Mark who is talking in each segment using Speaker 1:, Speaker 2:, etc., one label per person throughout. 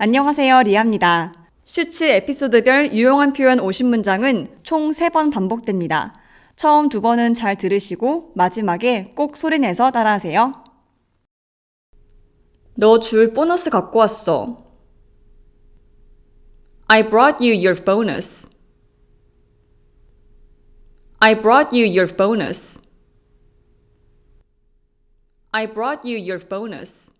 Speaker 1: 안녕하세요. 리아입니다. 슈츠 에피소드별 유용한 표현 50문장은 총 3번 반복됩니다. 처음 두 번은 잘 들으시고 마지막에 꼭 소리내서 따라하세요. 너 줄 보너스 갖고 왔어. I brought you your bonus. I brought you your bonus. I brought you your bonus.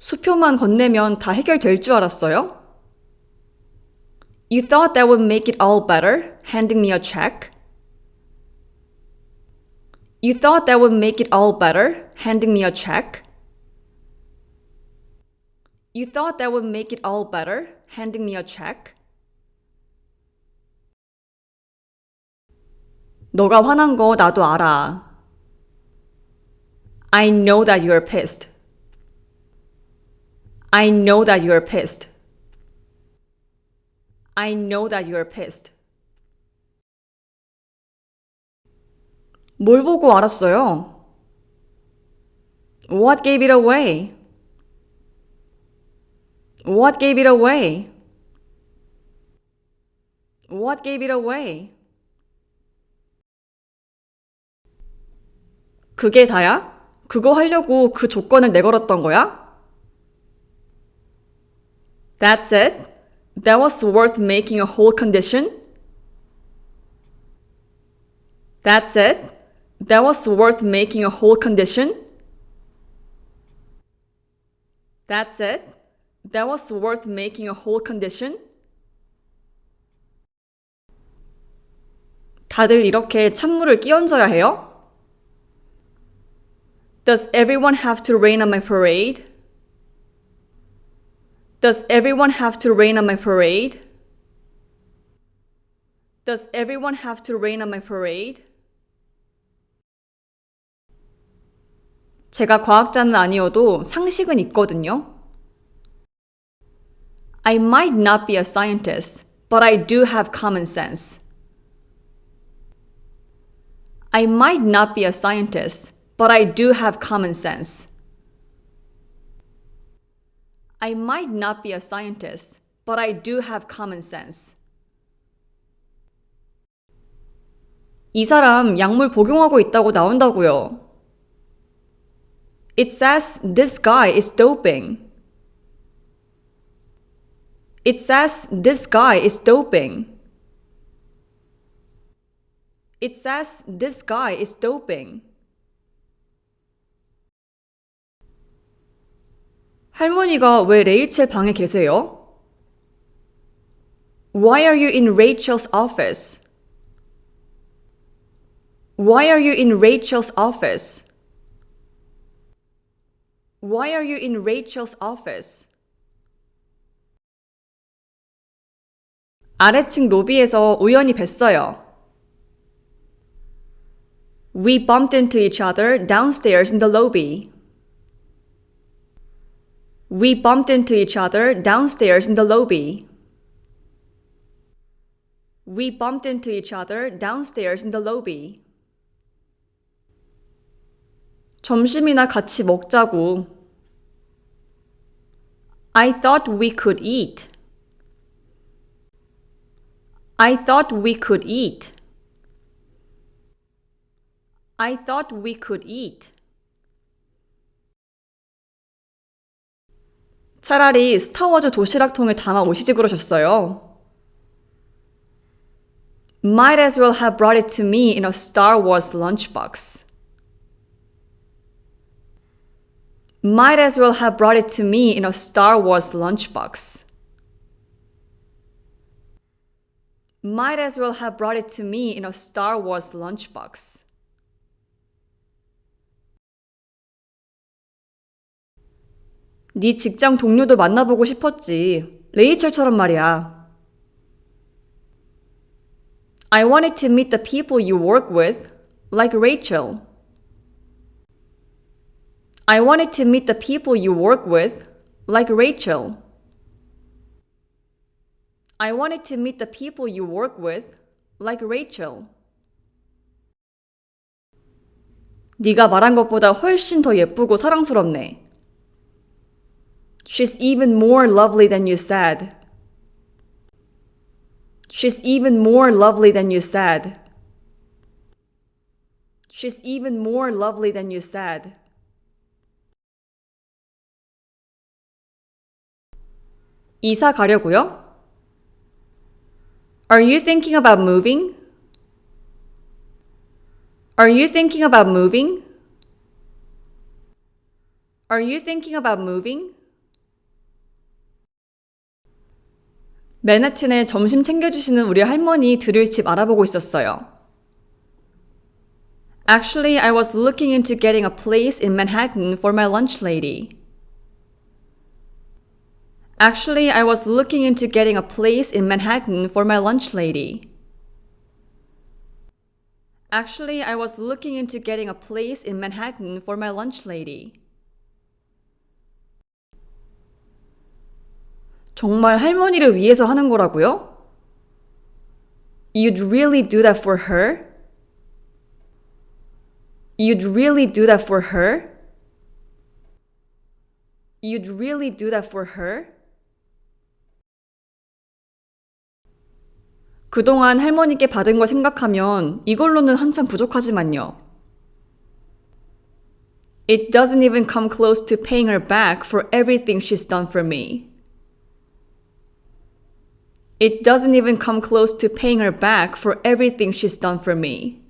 Speaker 1: 수표만 건네면 다 해결될 줄 알았어요? You thought that would make it all better, handing me a check? You thought that would make it all better, handing me a check? You thought that would make it all better, handing me a check? 너가 화난 거 나도 알아. I know that you're pissed. I know that you're pissed. I know that you're pissed. 뭘 보고 알았어요? What gave it away? What gave it away? What gave it away? 그게 다야? 그거 하려고 그 조건을 내걸었던 거야? That's it? That was worth making a whole condition? That's it? That was worth making a whole condition? That's it? That was worth making a whole condition? 다들 이렇게 찬물을 끼얹어야 해요? Does everyone have to rain on my parade? Does everyone have to rain on my parade? Does everyone have to rain on my parade? 제가 과학자는 아니어도 상식은 있거든요. I might not be a scientist, but I do have common sense. I might not be a scientist, but I do have common sense. I might not be a scientist, but I do have common sense. 이 사람 약물 복용하고 있다고 나온다고요. It says this guy is doping. It says this guy is doping. It says this guy is doping. 할머니가 왜 레이첼 방에 계세요? Why are you in Rachel's office? Why are you in Rachel's office? Why are you in Rachel's office? 아래층 로비에서 우연히 뵀어요. We bumped into each other downstairs in the lobby. We bumped into each other downstairs in the lobby. We bumped into each other downstairs in the lobby. 점심이나 같이 먹자고. I thought we could eat. I thought we could eat. I thought we could eat. 차라리 스타워즈 도시락통에 담아 오시지 그러셨어요. Might as well have brought it to me in a Star Wars lunchbox. Might as well have brought it to me in a Star Wars lunchbox. Might as well have brought it to me in a Star Wars lunchbox. 네 직장 동료도 만나보고 싶었지. 레이첼처럼 말이야. I wanted to meet the people you work with, like Rachel. I wanted to meet the people you work with, like Rachel. I wanted to meet the people you work with, like Rachel. 네가 말한 것보다 훨씬 더 예쁘고 사랑스럽네. She's even more lovely than you said. She's even more lovely than you said. She's even more lovely than you said. 이사 가려고요? Are you thinking about moving? Are you thinking about moving? Are you thinking about moving? 맨하튼에 점심 챙겨주시는 우리 할머니 들을 집 알아보고 있었어요. Actually, I was looking into getting a place in Manhattan for my lunch lady. Actually, I was looking into getting a place in Manhattan for my lunch lady. Actually, I was looking into getting a place in Manhattan for my lunch lady. 정말 할머니를 위해서 하는 거라고요? You'd really do that for her? You'd really do that for her? You'd really do that for her? 그동안 할머니께 받은 걸 생각하면 이걸로는 한참 부족하지만요. It doesn't even come close to paying her back for everything she's done for me. It doesn't even come close to paying her back for everything she's done for me.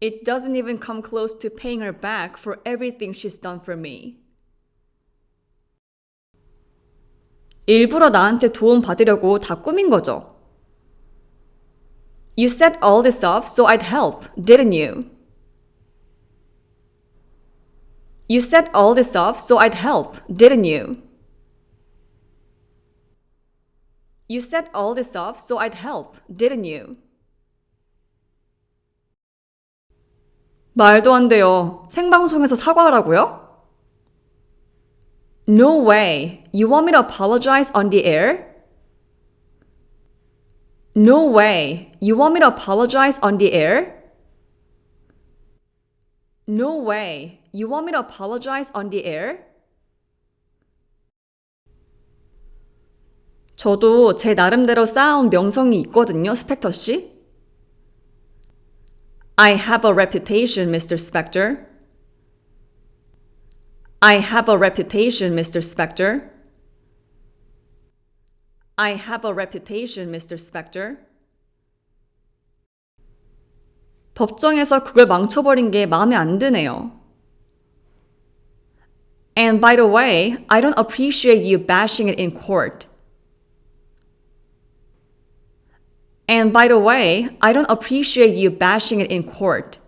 Speaker 1: It doesn't even come close to paying her back for everything she's done for me. 일부러 나한테 도움 받으려고 다 꾸민 거죠. You set all this up so I'd help, didn't you? You set all this up so I'd help, didn't you? You set all this up so I'd help, didn't you? 말도 안 돼요. 생방송에서 사과하라고요? No way. You want me to apologize on the air? No way. You want me to apologize on the air? No way. You want me to apologize on the air? 저도 제 나름대로 쌓아온 명성이 있거든요, 스펙터 씨. I have a reputation, Mr. Spector. I have a reputation, Mr. Spector. I have a reputation, Mr. Spector. 법정에서 그걸 망쳐버린 게 마음에 안 드네요. And by the way, I don't appreciate you bashing it in court. And by the way, I don't appreciate you bashing it in court.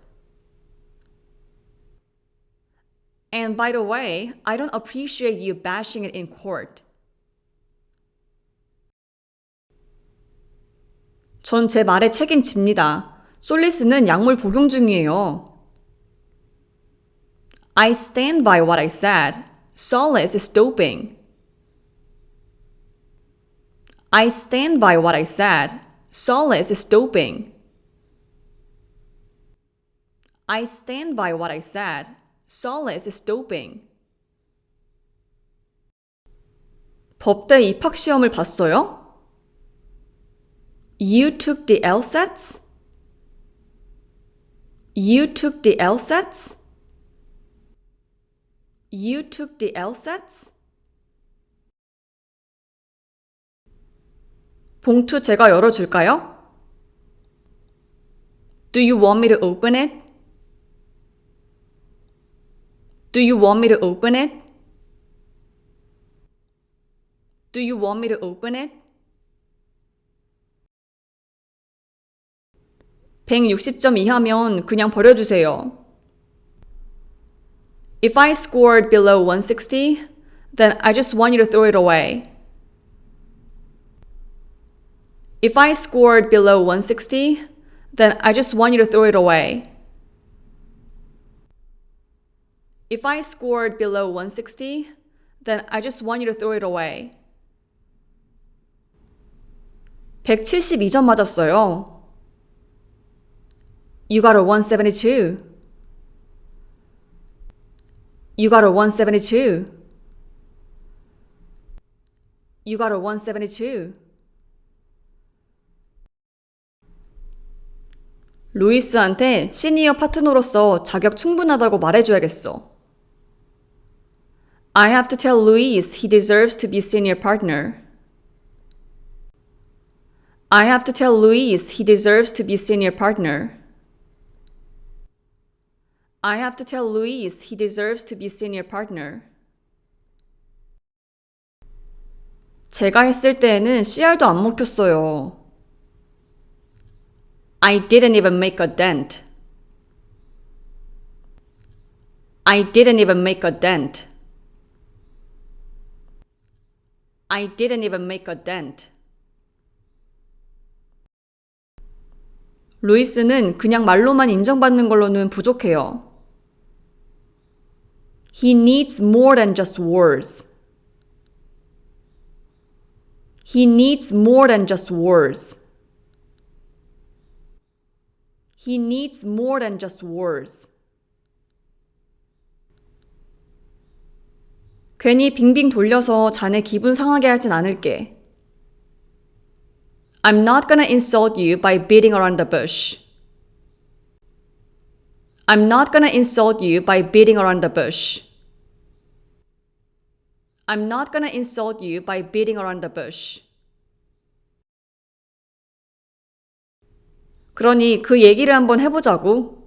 Speaker 1: And by the way, I don't appreciate you bashing it in court. 전 제 말에 책임집니다. 솔리스는 약물 복용 중이에요. I stand by what I said. Solace is doping. I stand by what I said. Solace is doping. I stand by what I said. Solace is doping. 법대 입학 시험을 봤어요? You took the LSATs? You took the LSATs? You took the LSATs? 봉투 제가 열어줄까요? Do you want me to open it? Do you want me to open it? Do you want me to open it? 160점 이하면 그냥 버려주세요. If I scored below 160, then I just want you to throw it away. If I scored below 160, then I just want you to throw it away. If I scored below 160, then I just want you to throw it away. 172점 맞았어요. You got a 172. You got a 172. You got a 172. 루이스한테 시니어 파트너로서 자격 충분하다고 말해줘야겠어. I have to tell Luis he deserves to be senior partner. I have to tell Luis he deserves to be senior partner. I have to tell Luis he deserves to be senior partner. 제가 했을 때에는 CR도 안 먹혔어요. I didn't even make a dent. I didn't even make a dent. I didn't even make a dent. 루이스는 그냥 말로만 인정받는 걸로는 부족해요. He needs more than just words. He needs more than just words. He needs more than just words. 괜히 빙빙 돌려서 자네 기분 상하게 하진 않을게. I'm not gonna insult you by beating around the bush. I'm not gonna insult you by beating around the bush. I'm not gonna insult you by beating around the bush. 그러니 그 얘기를 한번 해보자고.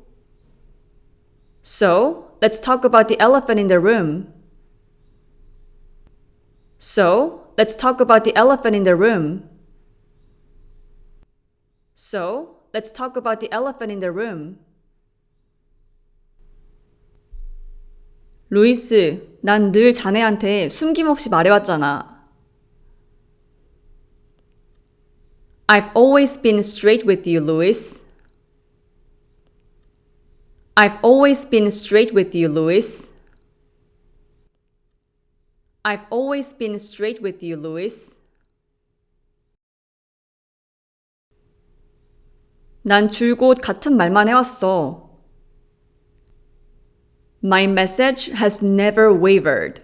Speaker 1: So, let's talk about the elephant in the room. So, let's talk about the elephant in the room. So, let's talk about the elephant in the room. 루이스, 난 늘 자네한테 숨김없이 말해왔잖아. I've always been straight with you, Louis. I've always been straight with you, Louis. I've always been straight with you, Louis. 난 줄곧 같은 말만 해왔어. My message has never wavered.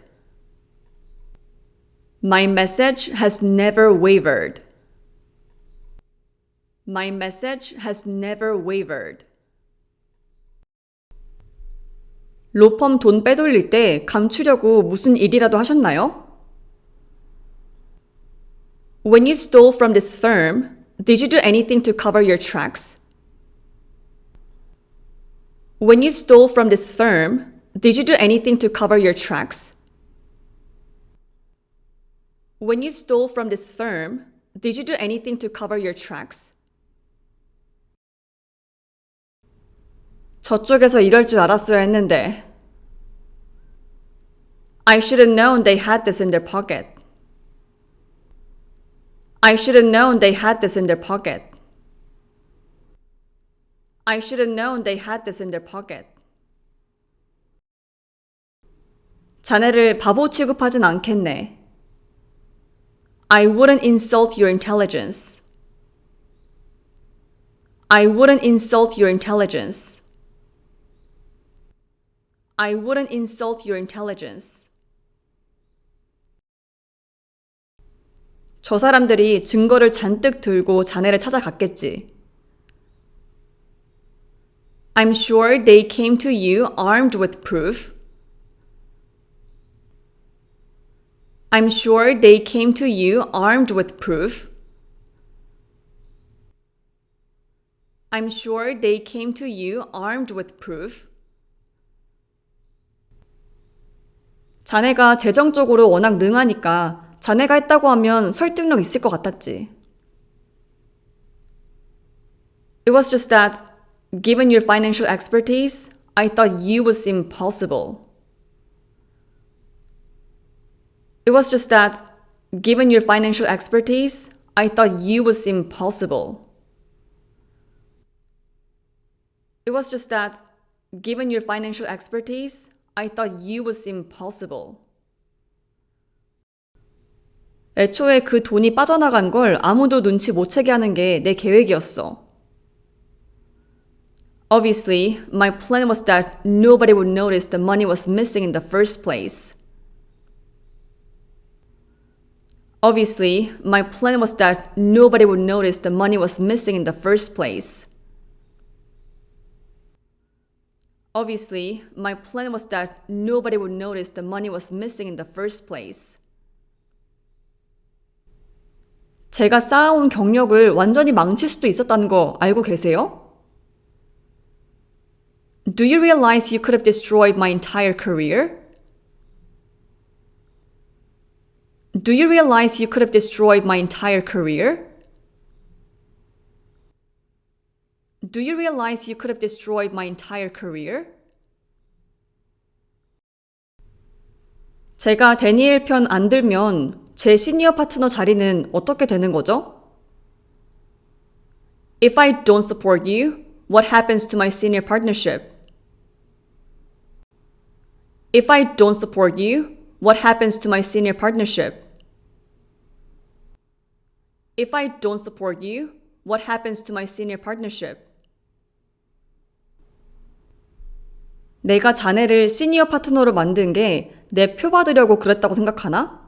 Speaker 1: My message has never wavered. My message has never wavered. 로펌 돈 빼돌릴 때 감추려고 무슨 일이라도 하셨나요? When you stole from this firm, did you do anything to cover your tracks? When you stole from this firm, did you do anything to cover your tracks? When you stole from this firm, did you do anything to cover your tracks? 저쪽에서 이럴 줄 알았어야 했는데. I should have known they had this in their pocket. I should have known they had this in their pocket. I should have known they had this in their pocket. 자네를 바보 취급하진 않겠네. I wouldn't insult your intelligence. I wouldn't insult your intelligence. I wouldn't insult your intelligence. 저 사람들이 증거를 잔뜩 들고 자네를 찾아갔겠지. I'm sure they came to you armed with proof. I'm sure they came to you armed with proof. I'm sure they came to you armed with proof. 자네가 재정적으로 워낙 능하니까 자네가 했다고 하면 설득력 있을 것 같았지. It was just that, given your financial expertise, I thought you would seem possible. It was just that, given your financial expertise, I thought you would seem possible. It was just that, given your financial expertise, I thought you would seem possible. 애초에 그 돈이 빠져나간 걸 아무도 눈치 못 채게 하는 게 내 계획이었어. Obviously, my plan was that nobody would notice the money was missing in the first place. Obviously, my plan was that nobody would notice the money was missing in the first place. Obviously, my plan was that nobody would notice the money was missing in the first place. 제가 쌓아온 경력을 완전히 망칠 수도 있었다는 거 알고 계세요? Do you realize you could have destroyed my entire career? Do you realize you could have destroyed my entire career? Do you realize you could have destroyed my entire career? 제가 데니엘 편 안 들면 제 시니어 파트너 자리는 어떻게 되는 거죠? If I don't support you, what happens to my senior partnership? If I don't support you, what happens to my senior partnership? If I don't support you, what happens to my senior partnership? 내가 자네를 시니어 파트너로 만든 게 내 표 받으려고 그랬다고 생각하나?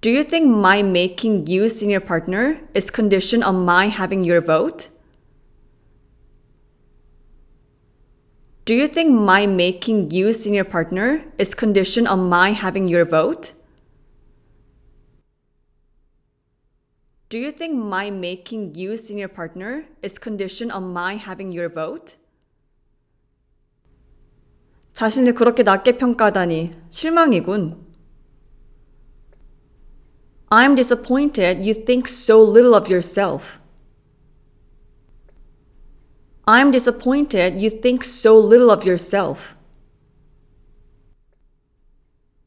Speaker 1: Do you think my making you senior partner is conditioned on my having your vote? Do you think my making you senior partner is conditioned on my having your vote? Do you think my making you senior partner is conditioned on my having your vote? 자신을 그렇게 낮게 평가하다니 실망이군. I'm disappointed you think so little of yourself. I'm disappointed you think so little of yourself.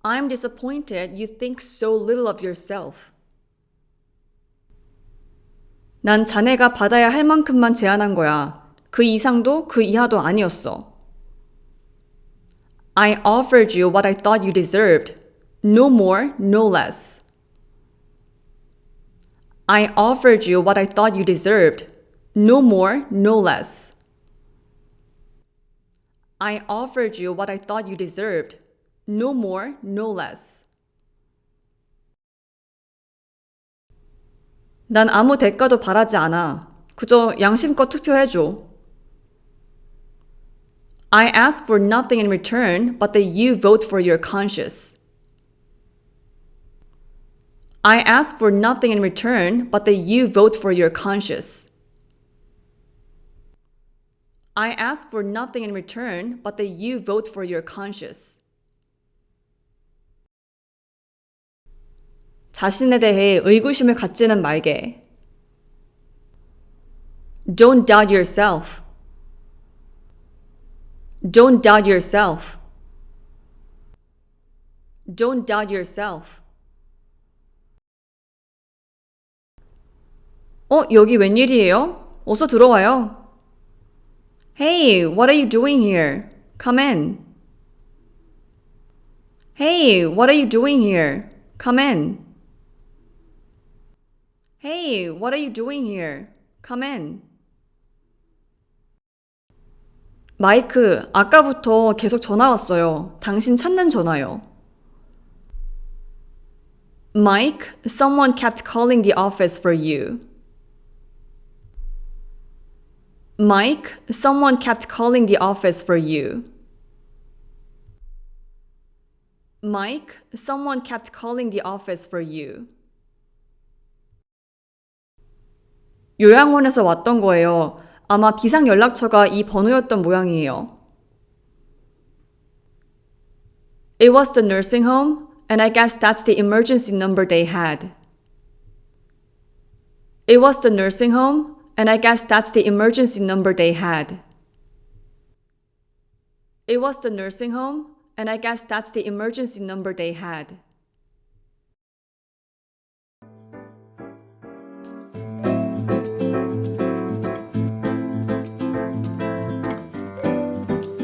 Speaker 1: I'm disappointed you think so little of yourself. 난 자네가 받아야 할 만큼만 제안한 거야. 그 이상도 그 이하도 아니었어. I offered you what I thought you deserved. No more, no less. I offered you what I thought you deserved. No more, no less. I offered you what I thought you deserved. No more, no less. 난 아무 대가도 바라지 않아. 그저 양심껏 투표해줘. I ask for nothing in return but that you vote for your conscience. I ask for nothing in return but that you vote for your conscience. I ask for nothing in return but that you vote for your conscience. 자신에 대해 의구심을 갖지는 말게. Don't doubt yourself. Don't doubt yourself. Don't doubt yourself. 어, 여기 웬일이에요? 어서 들어와요. Hey, what are you doing here? Come in. Hey, what are you doing here? Come in. Hey, what are you doing here? Come in. 마이크, 아까부터 계속 전화 왔어요. 당신 찾는 전화요. Mike, someone kept calling the office for you. Mike, someone kept calling the office for you. Mike, someone kept calling the office for you. 요양원에서 왔던 거예요. 아마 비상 연락처가 이 번호였던 모양이에요. It was the nursing home, and I guess that's the emergency number they had. It was the nursing home, and I guess that's the emergency number they had. It was the nursing home, and I guess that's the emergency number they had.